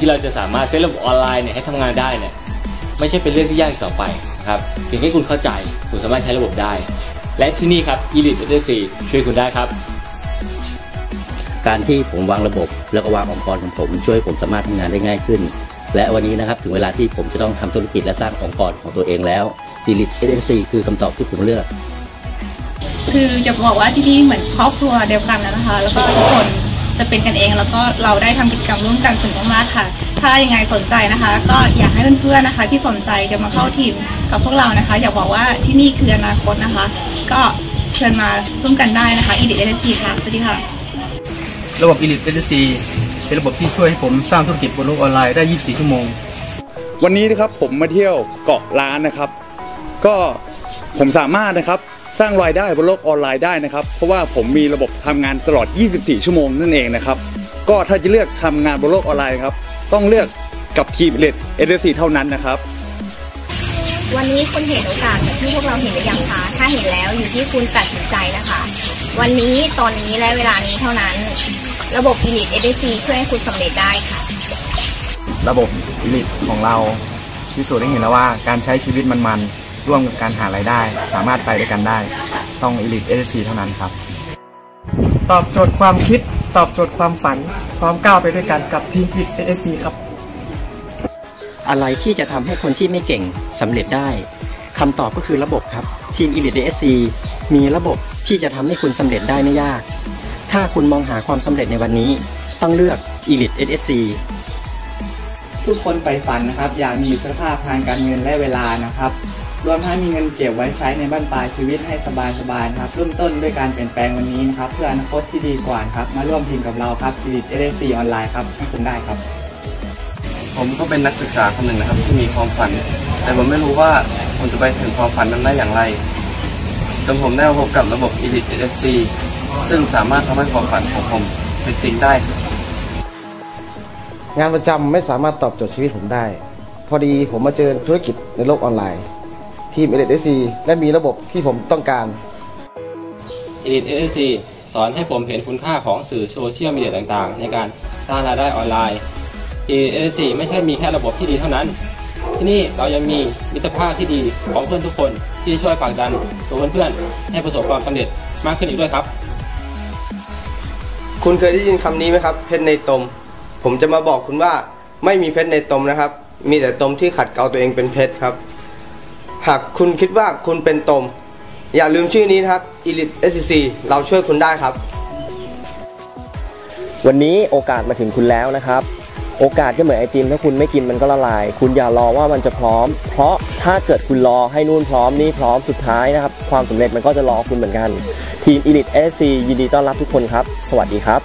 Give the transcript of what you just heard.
ที่เราจะสามารถเซตระบบออนไลน์เนี่ยให้ทำงานได้เนี่ยไม่ใช่เป็นเรื่องที่ยากอีกต่อไปนะครับเพียงแค่คุณเข้าใจคุณสามารถใช้ระบบได้ และที่นี่ครับ Elite SSC ช่วยคุณได้ครับ การที่ผมวางระบบ แล้วก็วางองค์กรของผมช่วยให้ผมสามารถทำงานได้ง่ายขึ้น และวันนี้นะครับถึงเวลาที่ผมจะต้องทำธุรกิจและสร้างองค์กรของตัวเองแล้ว d e l i t SNC คือคำตอบที่ผมเลือก คือจะบอกว่าที่นี่เหมือนครอบครัวเดียวกันนะคะ แล้วก็ทุกคน จะเป็นกันเอง แล้วก็เราได้ทำกิจกรรมร่วมกันสนุกมากๆค่ะ ถ้ายังไงสนใจนะคะ ก็อยากให้เพื่อนๆนะคะ ที่สนใจจะมาเข้าทีมกับพวกเรานะคะ อยากบอกว่าที่นี่คืออนาคตนะคะ ก็เชิญมาร่วมกันได้นะคะอีดิเอเซีค่ะสวัสดีค่ะ ระบบ Elite SSC เป็นระบบที่ช่วยให้ผมสร้างธุรกิจบนโลกออนไลน์ได้ 24 ชั่วโมง วันนี้นะครับผมมาเที่ยวเกาะล้านนะครับ ก็ผมสามารถนะครับ สร้างรายได้บนโลกออนไลน์ได้นะครับ เพราะว่าผมมีระบบทำงานตลอด 24 ชั่วโมงนั่นเองนะครับ ก็ถ้าจะเลือกทำงานบนโลกออนไลน์ครับ ต้องเลือกกับทีมเลดเอเเท่านั้นนะครับ วันนี้คุณเห็นโอกาสแบบที่พวกเราเห็นหรือยังคะ ถ้าเห็นแล้วอยู่ที่คุณตัดสินใจนะคะ วันนี้ตอนนี้และเวลานี้เท่านั้น ระบบ Elite SDC ช่วยให้คุณสำเร็จได้ค่ะ ระบบอิลิทของเราพิสูจน์ให้เห็นแล้วว่าการใช้ชีวิตมันๆ ร่วมกับการหารายได้ สามารถไปด้วยกันได้ ต้องอิลิทเอสซีเท่านั้นครับ ตอบโจทย์ความคิด ตอบโจทย์ความฝัน พร้อมก้าวไปด้วยกันกับทีมพิทเอสซีครับ อะไรที่จะทำให้คนที่ไม่เก่งสำเร็จได้คำตอบก็คือระบบครับ ทีม Elite DSC มีระบบที่จะทำให้คุณสำเร็จได้ไม่ยาก ถ้าคุณมองหาความสำเร็จในวันนี้ ต้องเลือก Elite DSC ทุกคนใฝ่ฝันนะครับ อยากมีอิสรภาพทางการเงินและเวลานะครับ รวมทั้งมีเงินเก็บไว้ใช้ในบ้านปลายชีวิตให้สบายๆนะครับเริ่มต้นด้วยการเปลี่ยนแปลงวันนี้นะครับเพื่ออนาคตที่ดีกว่าครับมาร่วมทีมกับเราครับ Elite SSC ออนไลน์ครับให้คุณได้ครับ ผมก็เป็นนักศึกษาคนหนึ่งนะครับที่มีความฝัน แต่ผมไม่รู้ว่าผมจะไปถึงความฝันนั้นได้อย่างไรจนผมได้มาพบกับระบบ Elite SSC ซึ่งสามารถทำให้ความฝันของผมเป็นจริงได้ งานประจำไม่สามารถตอบโจทย์ชีวิตผมได้ พอดีผมมาเจอธุรกิจในโลกออนไลน์ ทีม e l i t e c และมีระบบที่ผมต้องการ Elite SSC สอนให้ผมเห็นคุณค่าของสื่อโซเชียลมีเดียต่างๆ ในการสร้างรายได้ออนไลน์ Elite SSC ไม่ใช่มีแค่ระบบที่ดีเท่านั้น ที่นี่เรายังมีมิตรภาพที่ดีของเพื่อนทุกคนที่ช่วยผลักดันตัวเพื่อนๆให้ประสบความสำเร็จมากขึ้นอีกด้วยครับ คุณเคยได้ยินคำนี้ไหมครับ เพชรในตม ผมจะมาบอกคุณว่าไม่มีเพชรในตมนะครับ มีแต่ตมที่ขัดเกลาตัวเองเป็นเพชรครับ หากคุณคิดว่าคุณเป็นตม อย่าลืมชื่อนี้นะครับ Elite SCC เราช่วยคุณได้ครับ วันนี้โอกาสมาถึงคุณแล้วนะครับ โอกาสก็เหมือนไอติม ถ้าคุณไม่กินมันก็ละลาย คุณอย่ารอว่ามันจะพร้อม เพราะถ้าเกิดคุณรอให้นู่นพร้อมนี่พร้อมสุดท้ายนะครับ ความสำเร็จมันก็จะรอคุณเหมือนกัน ทีม Elite SC ยินดีต้อนรับทุกคนครับ สวัสดีครับ